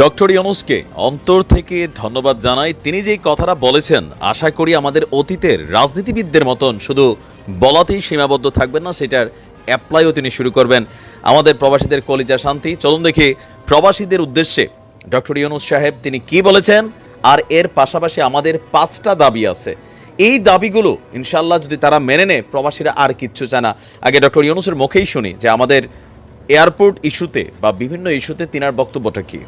Doctor ইউনুসকে অন্তর থেকে ধন্যবাদ জানাই। তিনি যেই কথাটা বলেছেন, আশা করি আমাদের অতীতের রাজনীতিবিদদের মতন শুধু বলাতেই সীমাবদ্ধ থাকবেন না, সেটার অ্যাপ্লাইও তিনি শুরু করবেন। আমাদের প্রবাসীদের কলিজা শান্তি। চলুন দেখি প্রবাসীদের উদ্দেশ্যে ডক্টর ইউনুস সাহেব তিনি কি বলেছেন, আর এর পাশাপাশি আমাদের পাঁচটা দাবি আছে। এই দাবিগুলো ইনশাল্লাহ যদি তারা মেনে নেয়, প্রবাসীরা আর কিচ্ছু চায় না। আগে ডক্টর ইউনুসের মুখেই শুনি যে আমাদের এয়ারপোর্ট ইস্যুতে বা বিভিন্ন ইস্যুতে তিনার বক্তব্যটা কি।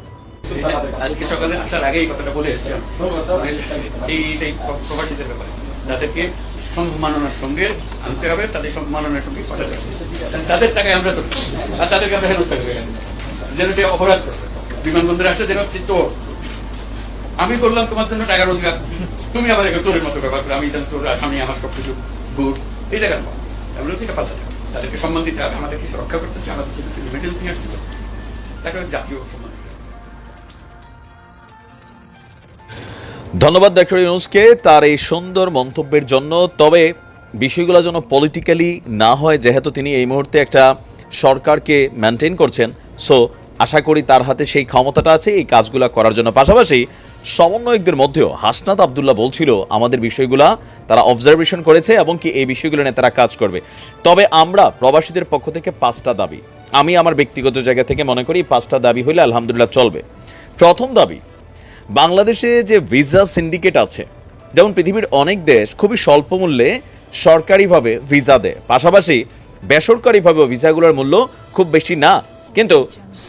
আজকে সকালে আসার আগে এই কথাটা বলে এসেছিলাম। এই প্রবাসীদের ব্যাপারে। তাদেরকে সম্মাননার সঙ্গে আনতে হবে, তাদের সম্মাননার সঙ্গে পাঠাতে হবে। তাদের টাকায় আমরা আর তাদেরকে আমরা হেনস্থা করে। যেন সে অপরাধ করছে। বিমানবন্দরে আসে যেন তো আমি করলাম তোমার জন্য টাকা রোজগার। তুমি আবার একটা চোরের মতো ব্যবহার করে। আমি যেন চোর আসামি, আমার সবকিছু গুড এই জায়গার মতো এগুলো থেকে পাল্টাতে তাদেরকে সম্মান দিতে হবে। আমাদের কিছু রক্ষা করতেছে আমাদের কিছু মেডেল নিয়ে আসতেছে। তাকে জাতীয় ধন্যবাদ ডক্টর ইউনুসকে। তার এই সুন্দর মন্তব্যের জন্য, তবে বিষয়গুলো যেন পলিটিক্যালি না হয়, যেহেতু তিনি এই মুহূর্তে একটা সরকারকে মেনটেন করছেন সো আশা করি তার হাতে সেই ক্ষমতাটা আছে, এই কাজগুলো করার জন্য। পাশাপাশি সমন্বয়কদের মধ্যেও হাসনাত আবদুল্লাহ বলছিল আমাদের বিষয়গুলা, তারা অবজারভেশন করেছে এবং কি এই বিষয়গুলো নিয়ে তারা কাজ করবে। তবে আমরা প্রবাসীদের পক্ষ থেকে পাঁচটা দাবি। আমি আমার ব্যক্তিগত জায়গা থেকে মনে করি, পাঁচটা দাবি হইলে আলহামদুলিল্লাহ চলবে। প্রথম দাবি বাংলাদেশে যে ভিসা সিন্ডিকেট আছে, যেমন পৃথিবীর অনেক দেশ খুবই স্বল্প মূল্যে সরকারিভাবে ভিসা দেয়। পাশাপাশি বেসরকারিভাবেও ভিসাগুলোর মূল্য খুব বেশি না, কিন্তু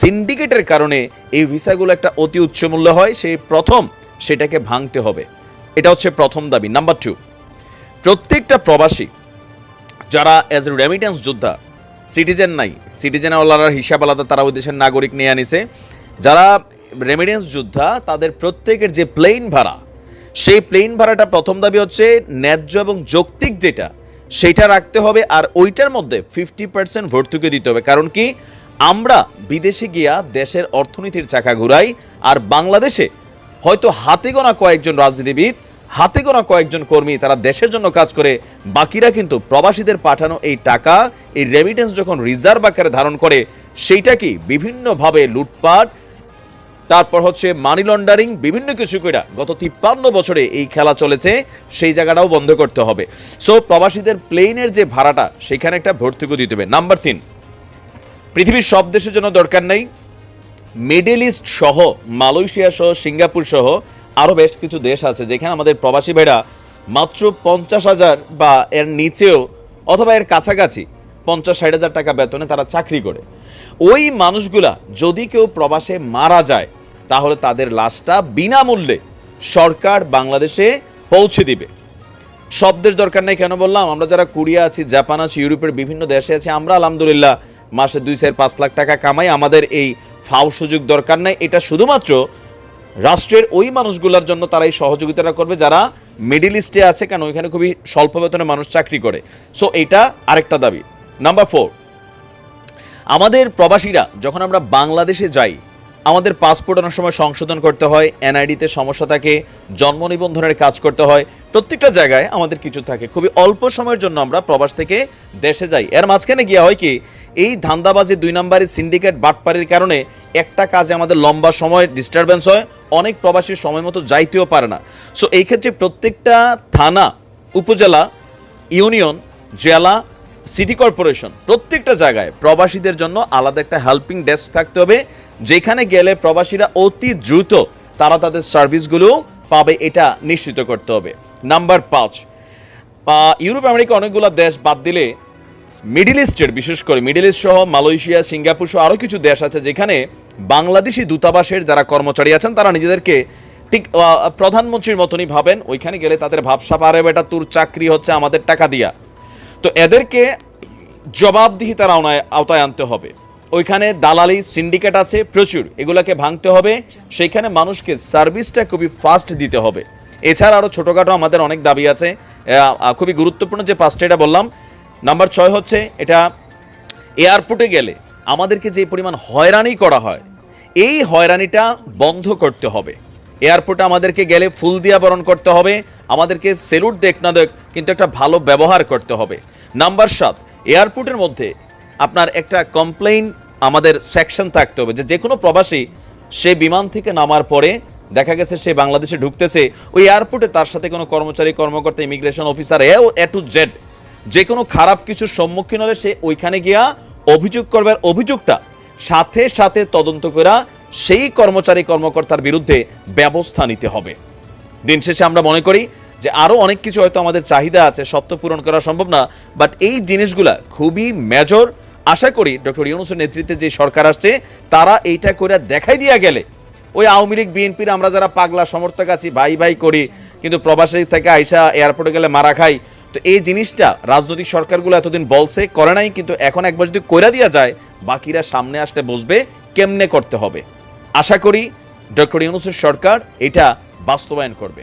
সিন্ডিকেটের কারণে এই ভিসাগুলো একটা অতি উচ্চ মূল্য হয়, সেই প্রথম সেটাকে ভাঙতে হবে। এটা হচ্ছে প্রথম দাবি। নাম্বার টু প্রত্যেকটা প্রবাসী, যারা অ্যাজ রেমিটেন্স যোদ্ধা সিটিজেন নাই সিটিজেনওয়ালার হিসাব আলাদা, তারা ওই দেশের নাগরিক নিয়ে আনিছে। যারা রেমিটেন্স যোদ্ধা, তাদের প্রত্যেকের যে প্লেন ভাড়া, সেই প্লেন ভাড়াটা প্রথম দাবি হচ্ছে ন্যায্য এবং যৌক্তিক যেটা, সেটা রাখতে হবে আর ওইটার মধ্যে ফিফটি পার্সেন্ট ভর্তুকি দিতে হবে। কারণ কি? আমরা বিদেশে গিয়া দেশের অর্থনীতির চাকা ঘুরাই আর বাংলাদেশে হয়তো হাতে গোনা কয়েকজন রাজনীতিবিদ, হাতে গোনা কয়েকজন কর্মী তারা দেশের জন্য কাজ করে, বাকিরা কিন্তু প্রবাসীদের পাঠানো এই টাকা, এই রেমিটেন্স যখন রিজার্ভ আকারে ধারণ করে সেইটাকে বিভিন্নভাবে লুটপাট তারপর হচ্ছে মানি লন্ডারিং বিভিন্ন কিছু কইরা গত তিপ্পান্ন বছরে এই খেলা চলেছে, সেই জায়গাটাও বন্ধ করতে হবে। সো প্রবাসীদের প্লেনের যে ভাড়াটা, সেখানে একটা ভর্তুকি দিতে হবে। নাম্বার তিন, পৃথিবীর সব দেশের জন্য দরকার নেই। মিডল ইস্ট সহ মালয়েশিয়া সহ সিঙ্গাপুর সহ আরও বেশ কিছু দেশ আছে যেখানে আমাদের প্রবাসী ভাইরা মাত্র পঞ্চাশ হাজার বা এর নিচেও অথবা এর কাছাকাছি পঞ্চাশ, ষাট হাজার টাকা বেতনে তারা চাকরি করে। ওই মানুষগুলা যদি কেউ প্রবাসে মারা যায়, তাহলে তাদের লাশটা বিনামূল্যে সরকার বাংলাদেশে পৌঁছে দিবে। সব দেশ দরকার নেই কেন বললাম? আমরা যারা কোরিয়া আছি, জাপান আছি, ইউরোপের বিভিন্ন দেশে আছি, আমরা আলহামদুলিল্লাহ মাসে দুই, চার, পাঁচ লাখ টাকা কামাই। আমাদের এই ফাও সুযোগ দরকার নাই। এটা শুধুমাত্র রাষ্ট্রের ওই মানুষগুলোর জন্য তারা এই সহযোগিতাটা করবে যারা মিডিল ইস্টে আছে, কেন ওইখানে খুবই স্বল্প বেতনে মানুষ চাকরি করে। সো এটা আরেকটা দাবি। নাম্বার ফোর আমাদের প্রবাসীরা যখন আমরা বাংলাদেশে যাই, আমাদের পাসপোর্ট অনেক সময় সংশোধন করতে হয় এনআইডিতে সমস্যা থাকে, জন্ম নিবন্ধনের কাজ করতে হয়, প্রত্যেকটা জায়গায় আমাদের কিছু থাকে। খুবই অল্প সময়ের জন্য আমরা প্রবাস থেকে দেশে যাই। এর মাঝখানে গিয়া হয় কি, এই ধান্দাবাজি দুই নম্বরের সিন্ডিকেট বাটপাড়ির কারণে একটা কাজে আমাদের লম্বা সময় ডিস্টারবেন্স হয়, অনেক প্রবাসী সময় মতো যাইতেও পারে না। সো এই ক্ষেত্রে প্রত্যেকটা থানা, উপজেলা, ইউনিয়ন, জেলা সিটি কর্পোরেশন প্রত্যেকটা জায়গায় প্রবাসীদের জন্য আলাদা একটা হেল্পিং ডেস্ক থাকতে হবে, যেখানে গেলে প্রবাসীরা অতি দ্রুত তারা তাদের সার্ভিসগুলো পাবে, এটা নিশ্চিত করতে হবে। নাম্বার পাঁচ ইউরোপ আমেরিকা অনেকগুলো দেশ বাদ দিলে মিডিল ইস্টের বিশেষ করে মিডিল ইস্ট সহ মালয়েশিয়া, সিঙ্গাপুর সহ আরও কিছু দেশ আছে যেখানে বাংলাদেশি দূতাবাসের যারা কর্মচারী আছেন, তারা নিজেদেরকে ঠিক প্রধানমন্ত্রীর মতনই ভাবেন। ওইখানে গেলে তাদের ভাবসা পারে বেটা, তোর চাকরি হচ্ছে আমাদের টাকা দিয়া। তো এদেরকে জবাবদিহিতার আওনায় আওতায় আনতে হবে। ওইখানে দালালি, সিন্ডিকেট আছে, প্রচুর। এগুলোকে ভাঙতে হবে। সেইখানে মানুষকে সার্ভিসটা খুবই ফাস্ট দিতে হবে। এছাড়া আরও ছোটোখাটো আমাদের অনেক দাবি আছে। খুবই গুরুত্বপূর্ণ যে পাঁচটা এটা বললাম। নাম্বার ছয় হচ্ছে, এটা এয়ারপোর্টে গেলে আমাদেরকে যে পরিমাণ হয়রানি করা হয়, এই হয়রানিটা বন্ধ করতে হবে। এয়ারপোর্টে আমাদেরকে গেলে ফুল দিয়া বরণ করতে হবে। আমাদেরকে সেলুট দেখ না দেখ, কিন্তু একটা ভালো ব্যবহার করতে হবে। নাম্বার সাত, এয়ারপোর্টের মধ্যে আপনার একটা কমপ্লেইন আমাদের সেকশন থাকতে হবে যে যে কোনো প্রবাসী সে বিমান থেকে নামার পরে দেখা গেছে সে বাংলাদেশে ঢুকতেছে, ওই এয়ারপোর্টে তার সাথে কোনো কর্মচারী, কর্মকর্তা ইমিগ্রেশন অফিসার এও এ টু জেড যে কোনো খারাপ কিছুর সম্মুখীন হলে সে ওইখানে গিয়া অভিযোগ করবার অভিযোগটা সাথে সাথে তদন্ত করা সেই কর্মচারী, কর্মকর্তার বিরুদ্ধে ব্যবস্থা নিতে হবে। দিন শেষে আমরা মনে করি যে আরও অনেক কিছু হয়তো আমাদের চাহিদা আছে তো পূরণ করা সম্ভব না বাট এই জিনিসগুলা খুবই মেজর আশা করি ডক্টর ইউনুসের নেতৃত্বে যে সরকার আসছে, তারা এইটা করে দেখাই দিয়া গেলে। ওই আওয়ামী লীগ, বিএনপির আমরা যারা পাগলা সমর্থক আছি, ভাই ভাই করি, কিন্তু প্রবাসী থেকে আইসা এয়ারপোর্টে গেলে মারা খাই, তো এই জিনিসটা রাজনৈতিক সরকারগুলো এতদিন বলছে, করে নাই, কিন্তু এখন একবার যদি কইরা দিয়া যায়, বাকিরা সামনে আসতে বসবে, কেমনে করতে হবে? আশা করি ডক্টর ইউনুসের সরকার এটা বাস্তবায়ন করবে।